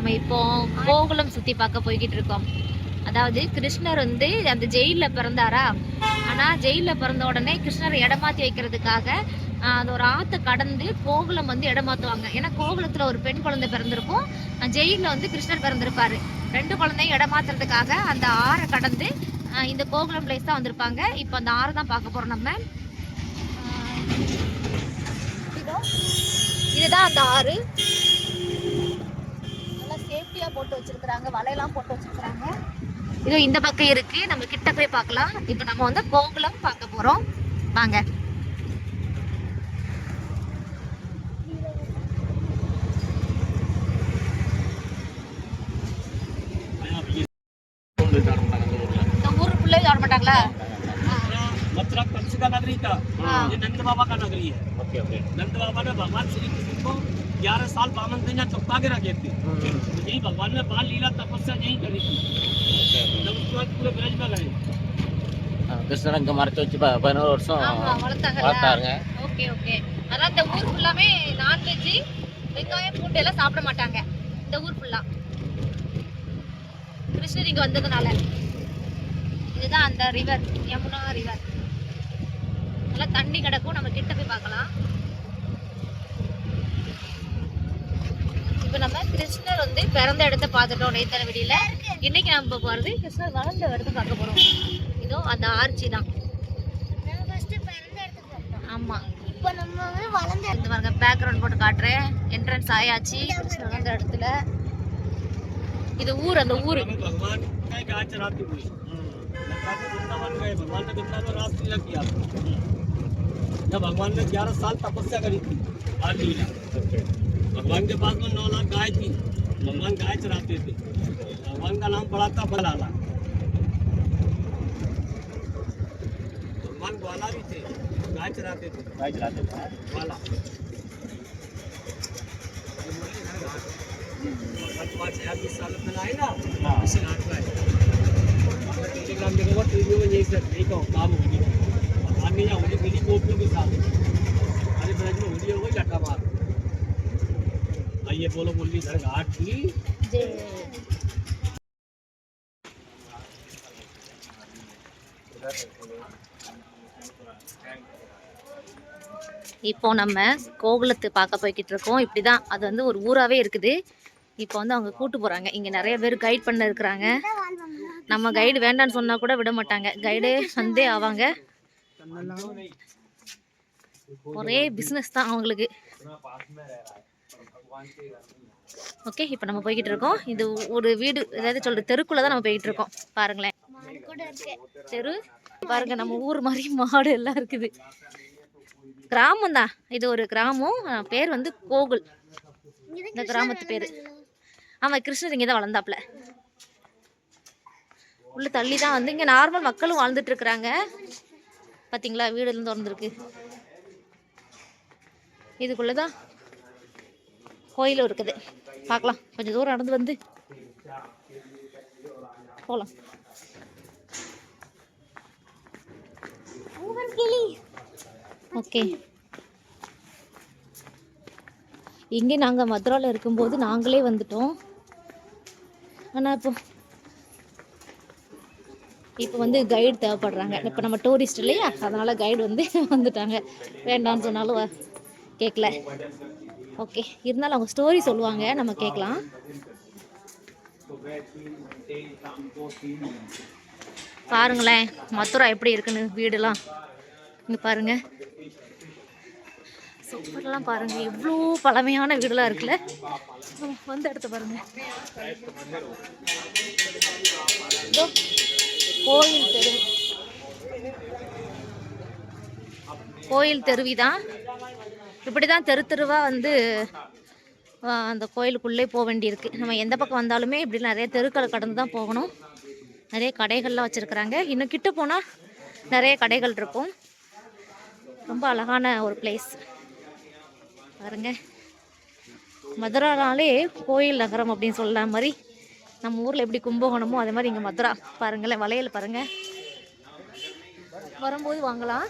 நம்ம இப்போ கோகுலம் சுத்தி பார்க்க போய்கிட்டு இருக்கோம். அதாவது கிருஷ்ணர் வந்து அந்த ஜெயிலில் பிறந்தாரா? ஆனா ஜெயிலில் பிறந்த உடனே கிருஷ்ணரை இடமாத்தி வைக்கிறதுக்காக அந்த ஒரு ஆற்றை கடந்து கோகுலம் வந்து இடமாத்துவாங்க. ஏன்னா கோகுலத்துல ஒரு பெண் குழந்தை பிறந்திருக்கும். ஜெயிலில் வந்து கிருஷ்ணர் பிறந்திருப்பாரு. ரெண்டு குழந்தையும் இடமாத்துறதுக்காக அந்த ஆறை கடந்து இந்த கோகுலம் பிளேஸ் தான் வந்திருப்பாங்க. இப்போ அந்த ஆறை தான் பார்க்க போறோம் நம்ம. இதோ. இதுதான் அந்த ஆறு. போட்டு வச்சிருக்காங்க வலையெல்லாம் போட்டு வச்சிருக்காங்க இதோ இந்த பக்கம் இருக்கு நம்ம கிட்ட போய் பார்க்கலாம் இப்போ நம்ம வந்து கோகுலம் பார்க்க போறோம் வாங்க இந்த ஊரு பிள்ளை ஆட மாட்டாங்களா मथुरा कंस का नगरी था हाँ। ये नंद बाबा का नगरी है ओके ओके नंद बाबा ने भगवान श्री कृष्ण को ग्यारह साल बामन दिन चुपका के रखे थे तो यही भगवान ने बाल लीला तपस्या यही करी थी जब उसके बाद पूरे ब्रज में गए கிருஷ்ணர் அங்க மறைச்சு வச்சு ப- பதினோரு வருஷம் ஆமா வளர்த்தாங்கல்ல வளர்த்தாருங்க ஓகே ஓகே அதான் இந்த ஊர் ஃபுல்லாமே நான்வெஜ் வெங்காயம் பூண்டு எல்லாம் சாப்பிட மாட்டாங்க இந்த ஊர் ஃபுல்லா கிருஷ்ணர் இங்க வந்ததுனால இதுதான் அந்த ரிவர் யமுனா ரிவர் நல்லா தண்ணி கிடக்கும் நம்ம கிட்ட போய் பார்க்கலாம் இப்போ நம்ம கிருஷ்ணர் வந்து பிறந்த இடத்த பார்த்துட்டோம் நேத்தன வெளியில இன்னைக்கு நம்ம போறது கிருஷ்ணர் வளர்ந்த இடத்த பார்க்க போறோம் இதோ அந்த ஆர்ச்சி தான் ஆமா இப்போ நம்ம வந்து வளர்ந்த இந்த பாருங்க பேக்ரவுண்ட் போட்டு காட்டுறேன் என்ட்ரன்ஸ் ஆயாச்சு கிருஷ்ணர் வந்த இடத்துல இது ஊர் அந்த ஊர் में भगवान का गाय चराती हुई मथुरा से वृंदावन गए भगवान ने वृंदावन रास लीला किया जब भगवान ने ग्यारह साल तपस्या करी थी बाल लीला भगवान के पास में नौ लाख गाय थी। भगवान गाय चराते थे। भगवान का नाम पड़ा था बलाला। भगवान ग्वाला भी थे। गाय चराते थे। गाय चलाते थे। ग्वाला। पाँच हज़ार बीस साल में आए ना हाँ। इसे नाट का टेलीग्राम देखोगे टीवी में यही सब यही कहो काम होगी। भगवान ने यहाँ होली मिली गोपियों के आइए बोलो मुरलीधर घाट की இப்போ நம்ம கோகுலத்து பார்க்க போய்கிட்டு இருக்கோம் இப்படிதான் அது வந்து ஒரு ஊராவே இருக்குது இப்போ வந்து அவங்க கூட்டு போறாங்க இங்க நிறைய பேர் கைட் பண்ண இருக்கிறாங்க நம்ம கைடு வேண்டாம்னு சொன்னா கூட விட மாட்டாங்க கைடே வந்தே ஆவாங்க ஒரே பிஸ்னஸ் தான் அவங்களுக்கு ஓகே இப்போ நம்ம போய்கிட்டு இருக்கோம் இது ஒரு வீடு ஏதாவது சொல்ற தெருக்குள்ள தான் நம்ம போய்கிட்டு இருக்கோம் பாருங்களேன். மாடு கூட இருக்கு தெரு பாருங்க நம்ம ஊர் மாதிரி மாடு எல்லாம் இருக்குது. கிராமம் தான் இது ஒரு கிராமம். பேர் வந்து கோகுல். இந்த கிராமத்து பேரு. ஆமா கிருஷ்ணர் இங்கே தான் வளர்ந்தாப்புல. உள்ள தள்ளி தான் வந்து இங்க நார்மல் மக்களும் வாழ்ந்துட்டு இருக்கிறாங்க பாத்தீங்களா வீடு எல்லாம் திறந்துருக்கு. இதுக்குள்ளதான் கோயிலும் இருக்குது. பார்க்கலாம். கொஞ்சம் தூரம் நடந்து வந்து போகலாம் ஓகே. இங்கே நாங்கள் மதுராவில் இருக்கும்போது நாங்களே வந்துட்டோம். ஆனால் இப்போ இப்போ வந்து கைடு தேவைப்படுறாங்க. இப்போ நம்ம டூரிஸ்ட் இல்லையா? அதனால் கைடு வந்து வந்துட்டாங்க. வேண்டாம்னு சொன்னாலும் கேட்கல ஓகே இருந்தாலும் அவங்க ஸ்டோரி சொல்லுவாங்க நம்ம கேட்கலாம். பாருங்களேன் மதுரா எப்படி இருக்குன்னு வீடுலாம். இங்கே பாருங்க. சூப்பர்லாம் பாருங்க எவ்வளோ பழமையான வீடுலாம் இருக்குல்ல. வந்து வந்த இடத்த பாருங்க. கோயில் தெரு. கோயில் தெருவிதான். இப்படி தான் தெரு தெருவாக வந்து அந்த கோயிலுக்குள்ளே போக வேண்டியிருக்கு. நம்ம எந்த பக்கம் வந்தாலுமே இப்படி நிறைய தெருக்களை கடந்து தான் போகணும். நிறைய கடைகள்லாம் வச்சுருக்குறாங்க. இன்னும் கிட்ட போனால் நிறைய கடைகள் இருக்கும். ரொம்ப அழகான ஒரு பிளேஸ் பாருங்க. மதுரானாலே கோயில் நகரம் அப்படின்னு சொல்ல மாதிரி நம்ம ஊரில் எப்படி கும்பகோணமோ அதே மாதிரி இங்கே மதுரா. பாருங்களேன் வளையல் பாருங்கள் வரும்போது வாங்கலாம்.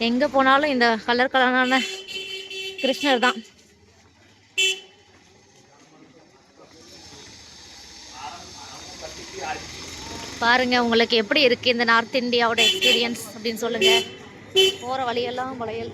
எங்கே போனாலும் இந்த கலர் கலரான கிருஷ்ணர் தான். பாருங்க உங்களுக்கு எப்படி இருக்கு இந்த நார்த் இந்தியாவோட எக்ஸ்பீரியன்ஸ் அப்படின்னு சொல்லுங்க. போற வழியெல்லாம் வளையல்.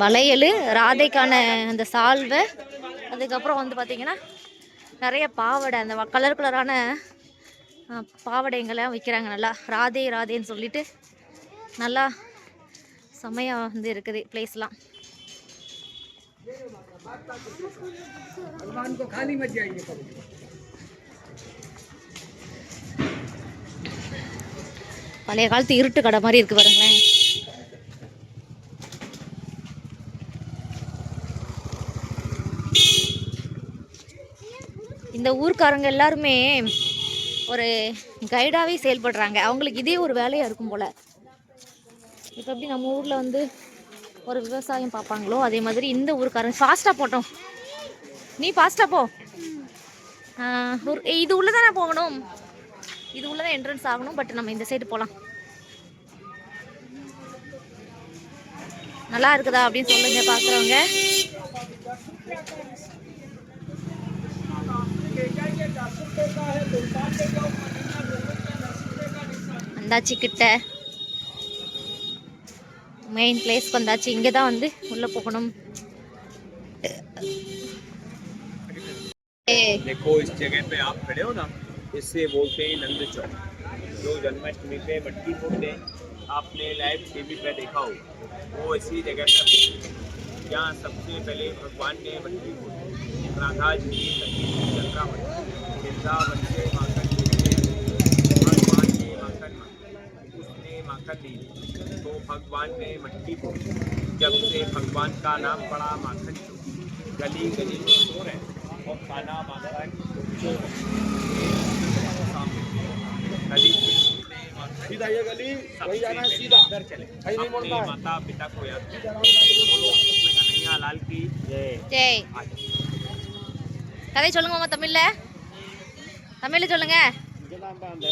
வளையல் ராதைக்கான அந்த சால்வை அதுக்கப்புறம் வந்து பார்த்திங்கன்னா நிறைய பாவாடை அந்த கலர் கலரான பாவாடைங்கெல்லாம் விற்கிறாங்க நல்லா. ராதே ராதேன்னு சொல்லிட்டு நல்லா செம்மையாக வந்து இருக்குது பிளேஸ்லாம் பழைய காலத்து இருட்டு கடை மாதிரி இருக்கு பாருங்களேன். இந்த ஊர்க்காரங்க எல்லாருமே ஒரு கைடாகவே செயல்படுறாங்க. அவங்களுக்கு இதே ஒரு வேலையாக இருக்கும் போல். இப்போ எப்படி நம்ம ஊரில் வந்து ஒரு விவசாயம் பார்ப்பாங்களோ அதே மாதிரி இந்த ஊருக்காரங்க ஃபாஸ்ட்டாக போட்டோம் நீ ஃபாஸ்ட்டாக போ. ஒரு இது உள்ளே தானே போகணும். இது உள்ளே தான் என்ட்ரன்ஸ் ஆகணும் பட் நம்ம இந்த சைடு போகலாம் நல்லா இருக்குதா அப்படின்னு சொல்லுங்க பார்க்குறவங்க வந்தாச்சு கிட்ட மெயின் பிளேஸ்க்கு வந்தாச்சு இங்கே தான் வந்து உள்ளே போகணும் ஏ देखो इस जगह पे आप खड़े हो ना इससे बोलते हैं नंद चौक जो जन्माष्टमी पे मटकी फोड़ते हैं आपने लाइव टीवी पे देखा हो वो इसी जगह पे होती है। यहाँ सबसे पहले भगवान ने मटकी फोड़ी राधा जी चंद्रा वृंदावन से माखन लेके भगवान ने माखन मांगा। उसने माखन ली तो भगवान ने मटकी फोड़ी जब से भगवान का नाम पड़ा माखन चौक गली गली में सो रहे और खाना माखन चौक गली सीधा ये गली वही जाना है सीधा अंदर चले अपने माता पिता को याद करें। बोलो कृष्ण कन्हैया लाल की जय ஜெய் கதை சொல்லுங்க மாமா தமிழ்ல தமிழ்ல சொல்லுங்க. அந்த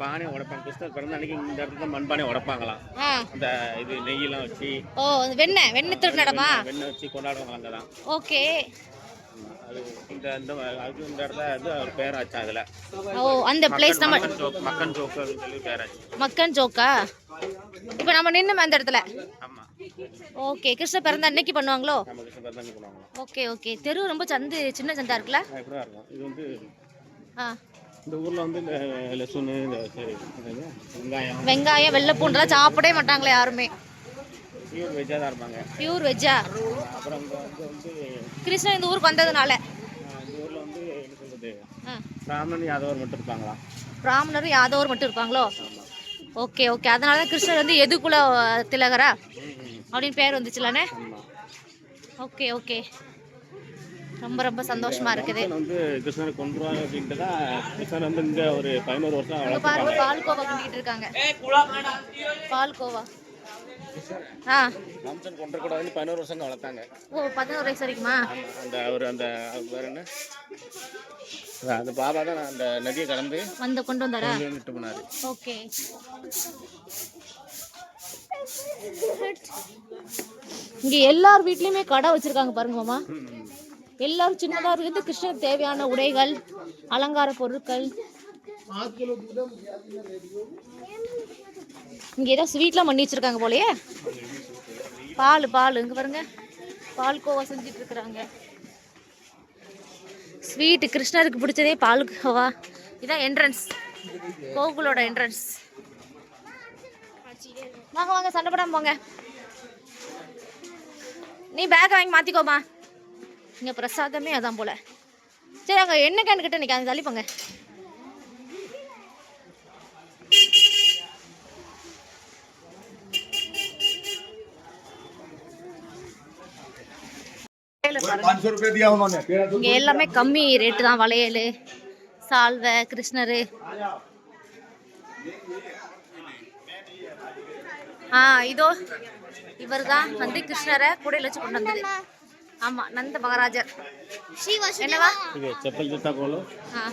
பானை உடைப்பாங்க. கிருஷ்ணர் பிறந்த அன்னைக்கு இந்த இடத்துல மண்பானை உடைப்பாங்களாம். இந்த இது நெய்யெல்லாம் வச்சு ஓ வெண்ணெய் வெண்ணெய் திருநடமா வெண்ணெய் வச்சு கொண்டாடுவாங்க அங்கே தான் ஓகே. அது இந்த இந்த அது இந்த இடத்துல இது ஒரு பேராச்சு அதில். ஓ அந்த பிளேஸ் நம்ம மக்கன் ஜோக் மக்கன் ஜோக்கு அப்படின்னு சொல்லி பேராச்சு. மக்கன் ஜோக்கா? இப்போ நம்ம நின்னுமே அந்த இடத்துல. ஆமாம் ஓகே கிருஷ்ண பிறந்த அன்னைக்கு பண்ணுவாங்களோ? நம்ம கிருஷ்ண பிறந்த அன்னைக்கு பண்ணுவாங்களாம் ஓகே ஓகே. தெரு ரொம்ப சந்து சின்ன சந்தா இருக்குல்ல? இப்படி தான் இருக்கும். இது வந்து இந்த ஊரில் வந்து லெசுனு இந்த வெங்காயம். வெங்காயம் வெள்ளைப்பூண்டுலாம் சாப்பிடவே மாட்டாங்களே யாருமே. பியூர் வெஜ்ஜாக தான் இருப்பாங்க. பியூர் வெஜ்ஜா அப்புறம் வந்து கிருஷ்ணன் இந்த ஊருக்கு வந்ததுனால. இந்த ஊரில் வந்து என்ன சொல்கிறது ஆ. பிராமணன் யாதவர் மட்டும் இருப்பாங்களா? பிராமணரும் யாதவர் மட்டும் இருப்பாங்களோ? Okay okay. அதனால தான் கிருஷ்ணர் வந்து எதுக்குள்ள திலகரா? அப்படின்னு பேர் வந்துச்சுலானே ஓகே ஓே ரொம்ப ரொம்ப சந்தோஷமா இருக்குது. வந்து கிருஷ்ணரை கொண்டுருவாங்க அப்படின்ட்டு தான் கிருஷ்ணர் வந்து இங்கே ஒரு பதினோரு வருஷம் அங்க பாருங்க வளர்த்துருப்பாங்க பால்கோவா பண்ணிட்டு இருக்காங்க. பால்கோவா ஆ. கம்சன் கொண்டுக்கூடாதுன்னு பதினோரு வருஷம் தான் வளர்த்தாங்க. ஓ பதினோரு வயசு வரைக்குமா? அந்த அவர் அந்த பேர் என்ன? அந்த பாபா தான் அந்த நதியை கடந்து வந்து கொண்டு வந்தாரா? கொண்டு வந்துட்டு போனாரு. ஓகே. இங்க எல்லார் வீட்லயுமே கடை வச்சிருக்காங்க பாருங்க மாமா. எல்லாரும் சின்னதாக இருந்து கிருஷ்ணருக்கு தேவையான உடைகள் அலங்கார பொருட்கள். இங்க ஏதோ ஸ்வீட்லாம் பண்ணி வச்சிருக்காங்க போலயே. பால் பால். இங்க பாருங்க. பால் கோவா செஞ்சுட்டு இருக்கிறாங்க. ஸ்வீட் கிருஷ்ணருக்கு பிடிச்சதே பால் கோவா. இதான் என்ட்ரன்ஸ் கோகுலோட என்ட்ரன்ஸ் வாங்க வாங்க. சண்டை போடாம போங்க. நீ பேக் வாங்கி மாத்திக்கோமா. இங்கே பிரசாதமே அதான் போல். சரி அங்கே என்ன கேன் கிட்ட நிற்க அந்த தள்ளிப்போங்க. இங்கே எல்லாமே கம்மி ரேட்டு தான். வளையல் சால்வை கிருஷ்ணரு. ஆஹ் இதோ இவர் தான் வந்து கிருஷ்ணரை கூட வச்சு கொண்டு வந்தது. ஆமா நந்த மகாராஜர். என்னவா? இது செப்பல் ஜுத்தா கோலம் ஆ.